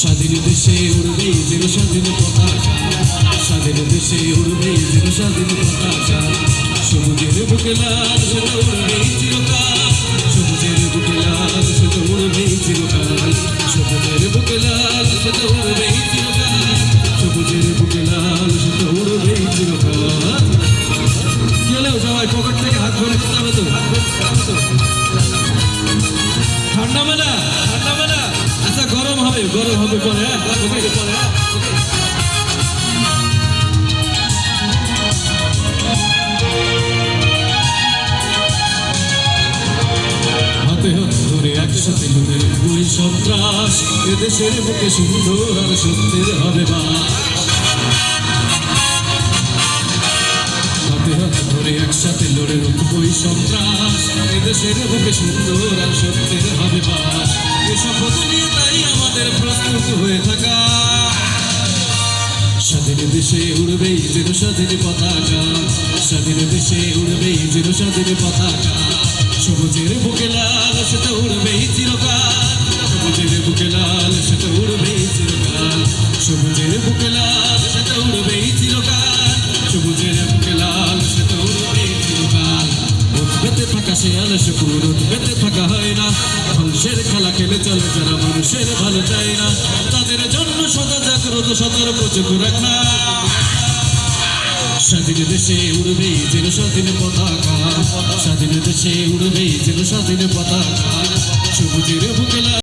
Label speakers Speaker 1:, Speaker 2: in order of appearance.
Speaker 1: স্বাধীন দেশে উড়বে যেন স্বাধীন পতাকা। স্বাধীন দেশে উড়বে যেন স্বাধীন পতাকা। সবুজের বুকে লাল সেটা উড়বে চিরকাল। আচ্ছা গরম হবে গরম হবে পরে হ্যাঁ? পরে হ্যাঁ? একসাথে লুটে দুই সন্ত্রাস। এদেশের বুকে সুন্দর আর সত্যের হবে হাত ধরে একসাথে লড়ে রুখবই সন্ত্রাস। এদেশের বুকে সুন্দর আর সত্যের হবে হয়ে থাকা। স্বাধীন দেশে উড়বেই যেন স্বাধীন পতাকা। স্বাধীন দেশে উড়বেই যেন স্বাধীন পতাকা। সবুজের বুকে লাল, সেটা উড়বেই চিরকাল। সবুজের বুকে লাল, সেটা উড়বেই চিরকাল। সবুজের বুকে লাল, সেটা উড়বেই চিরকাল। সবুজের বুকে লাল, সেটা উড়বেই চিরকাল। উঠবেতে থাকা সে আলস্য পুর উঠবেতে থাকা হয় না। ধ্বংসের খেলা খেলে চলে যারা মানুষের ভালো চায় না। সদা সতেরো প্রচুর চোখ রাখা। স্বাধীন দেশে উড়বে যেন স্বাধীন পতাকা। স্বাধীন দেশে উড়বে যেন স্বাধীন পতাকা। সবুজের বুকে লাল